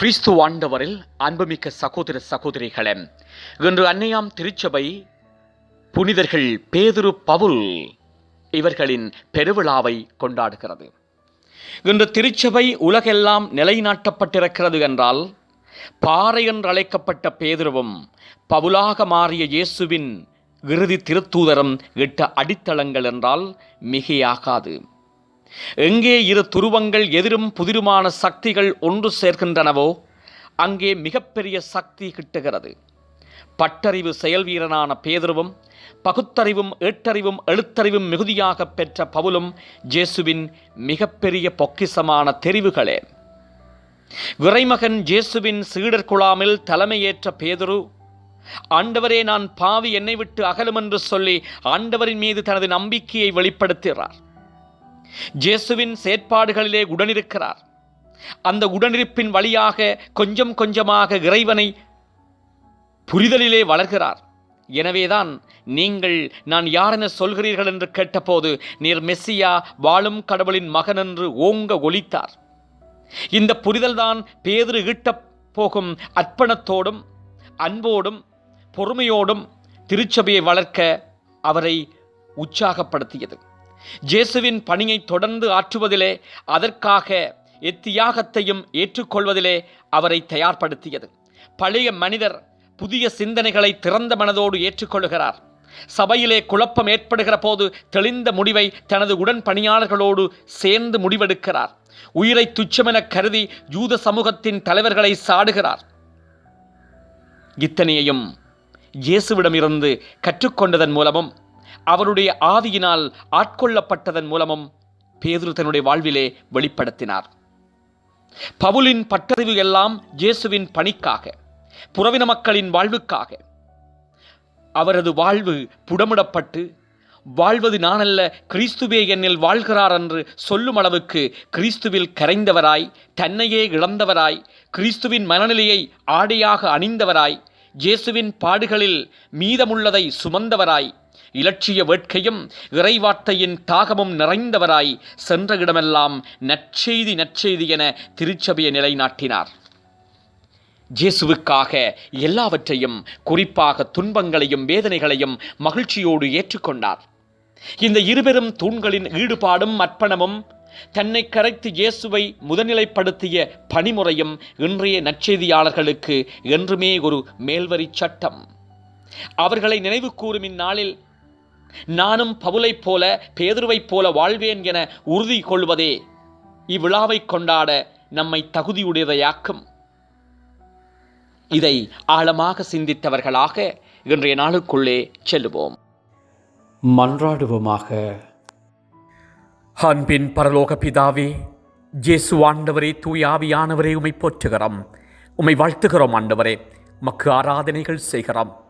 கிறிஸ்து ஆண்டவரில் அன்புமிக்க சகோதர சகோதரிகளே இன்று அன்னையாம் திருச்சபை புனிதர்கள் பேதுரு பவுல் இவர்களின் பெருவிழாவை கொண்டாடுகிறது. இன்று திருச்சபை உலகெல்லாம் நிலைநாட்டப்பட்டிருக்கிறது என்றால் பாறை என்று அழைக்கப்பட்ட பேதுருவும் பவுலாக மாறிய இயேசுவின் இறுதி திருத்தூதரம் இட்ட அடித்தளங்கள் என்றால் மிகையாகாது. எங்கே இரு துருவங்கள் எதிரும் புதிருமான சக்திகள் ஒன்று சேர்கின்றனவோ அங்கே மிகப்பெரிய சக்தி கிட்டுகிறது. பட்டறிவு செயல்வீரனான பேதுருவும் பகுத்தறிவும் ஏட்டறிவும் எழுத்தறிவும் மிகுதியாக பெற்ற பவுலும் ஜேசுவின் மிகப்பெரிய பொக்கிசமான தெரிவுகளே. விரைமகன் ஜேசுவின் சீடர் குழாமில் தலைமையேற்ற பேதுரு ஆண்டவரே நான் பாவி என்னை விட்டு அகலும் என்று சொல்லி ஆண்டவரின் மீது தனது நம்பிக்கையை வெளிப்படுத்துகிறார். ஜேசுவின் செயற்பாடுகளிலே உடனிருக்கிறார். அந்த உடனிருப்பின் வழியாக கொஞ்சம் கொஞ்சமாக இறைவனை புரிதலிலே வளர்கிறார். எனவேதான் நீங்கள் நான் யாரென சொல்கிறீர்கள் என்று கேட்டபோது நீர் மெஸ்ஸியா வாழும் கடவுளின் மகன் என்று ஓங்க ஒலித்தார். இந்த புரிதல்தான் பேதிரு ஈட்டப் போகும் அர்ப்பணத்தோடும் அன்போடும் பொறுமையோடும் திருச்சபையை வளர்க்க அவரை உற்சாகப்படுத்தியது. ஜேசுவின் பணியை தொடர்ந்து ஆற்றுவதிலே அதற்காக எத்தியாகத்தையும் ஏற்றுக்கொள்வதிலே அவரை தயார்படுத்தியது. பழைய மனிதர் புதிய சிந்தனைகளை திறந்த மனதோடு ஏற்றுக்கொள்கிறார். சபையிலே குழப்பம் ஏற்படுகிற போது தெளிந்த முடிவை தனது உடன் பணியாளர்களோடு சேர்ந்து முடிவெடுக்கிறார். உயிரை துச்சமென கருதி யூத சமூகத்தின் தலைவர்களை சாடுகிறார். இத்தனையையும் இயேசுவிடமிருந்து கற்றுக்கொண்டதன் மூலமும் அவருடைய ஆவியினால் ஆட்கொள்ளப்பட்டதன் மூலமும் பேதுரு தன்னுடைய வாழ்விலே வெளிப்படுத்தினார். பவுலின் பட்டறிவு எல்லாம் இயேசுவின் பணிக்காக புறவின மக்களின் வாழ்வுக்காக. அவரது வாழ்வு புடமிடப்பட்டு வாழ்வது நானல்ல கிறிஸ்துவே என்னில் வாழ்கிறார் என்று சொல்லும் அளவுக்கு கிறிஸ்துவில் கரைந்தவராய் தன்னையே இழந்தவராய் கிறிஸ்துவின் மனநிலையை ஆடையாக அணிந்தவராய் இயேசுவின் பாடுகளில் மீதமுள்ளதை சுமந்தவராய் இலட்சிய வேட்கையும் இறைவார்த்தையின் தாகமும் நிறைந்தவராய் சென்ற இடமெல்லாம் நற்செய்தி நற்செய்தி என திருச்சபையை நிலைநாட்டினார். ஜேசுவுக்காக எல்லாவற்றையும் குறிப்பாக துன்பங்களையும் வேதனைகளையும் மகிழ்ச்சியோடு ஏற்றுக்கொண்டார். இந்த இருபெரும் தூண்களின் ஈடுபாடும் அர்ப்பணமும் தன்னை கரைத்து இயேசுவை முதநிலைப்படுத்திய பணிமுறையும் இன்றைய நற்செய்தியாளர்களுக்கு என்றுமே ஒரு மேல்வரி சட்டம். அவர்களை நினைவு கூறும் இந்நாளில் நானும் பவுலைப் போல பேதுருவைப் போல வாழ்வேன் என உறுதி கொள்வதே இவ்விழாவை கொண்டாட நம்மை தகுதியுடையதையாக்கும். இதை ஆழமாக சிந்தித்தவர்களாக இன்றைய நாளுக்குள்ளே செல்லுவோம். மன்றாடுவோமாக. அன்பின் பரலோக பிதாவே ஜேசு ஆண்டவரே தூய் ஆவியானவரே உமை போற்றுகிறோம். உமை வாழ்த்துகிறோம் ஆண்டவரே. மக்கு ஆராதனைகள் செய்கிறோம்.